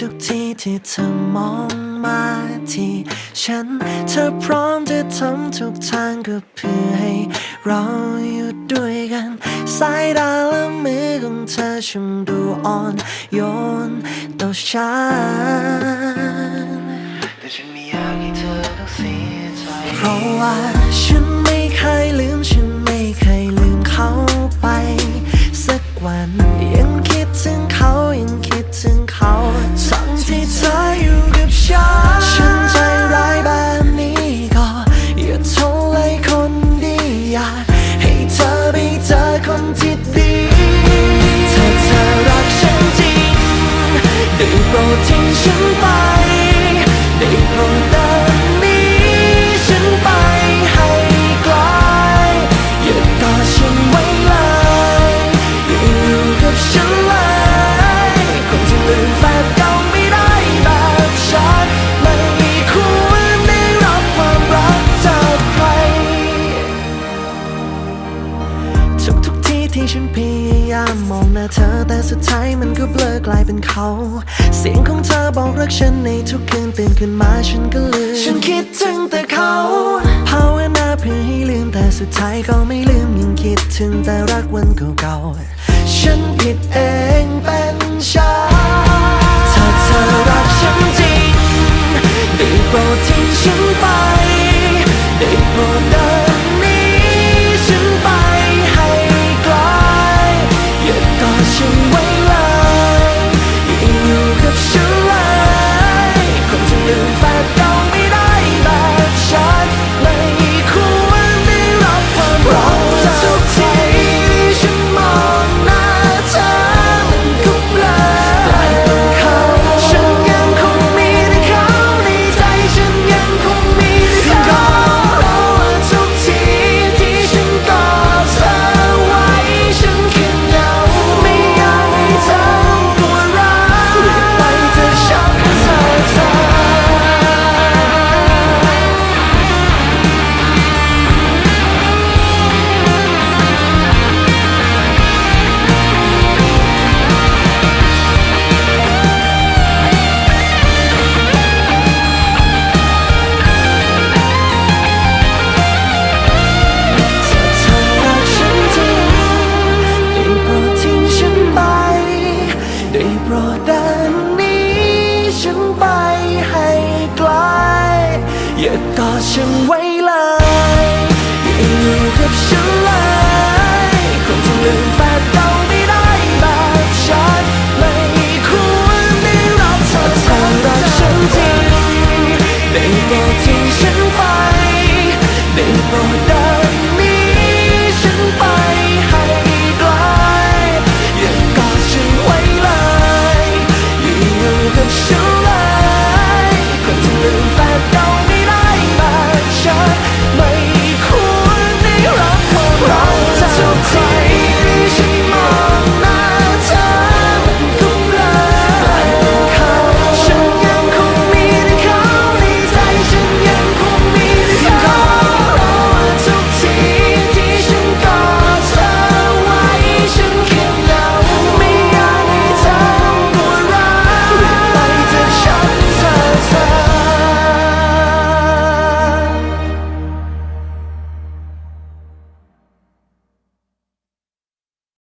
ทุกทีที่เธอมองมาที่ฉัน เธอพร้อมจะทำทุกทางก็เพื่อให้เราอยู่ด้วยกัน สายตาและมือของเธอช่างดูอ่อนโยนต่อฉันแต่ฉันไม่อยากให้เธอต้องเสียใจเพราะว่าฉัน ฉันพยายามมองหน้าเธอแต่สุดท้ายมันก็เบลอกลายเป็นเขา เสียงของเธอบอกรักฉันในทุกคืนตื่นขึ้นมาฉันก็ลืม ฉันคิดถึงแต่เขาภาวนาเพื่อให้ลืมแต่สุดท้ายก็ไม่ลืมยังคิดถึงแต่รักวันเก่าๆ ฉันผิดเองเป็นฉันถ้าเธอรักฉันจริงได้โปรดทิ้งฉันไป โปรดเดินนี้ฉันไปให้ไกล อย่ากอดฉันไว้เลย อย่าอยู่กับฉันเลยคงจะลืมไป don't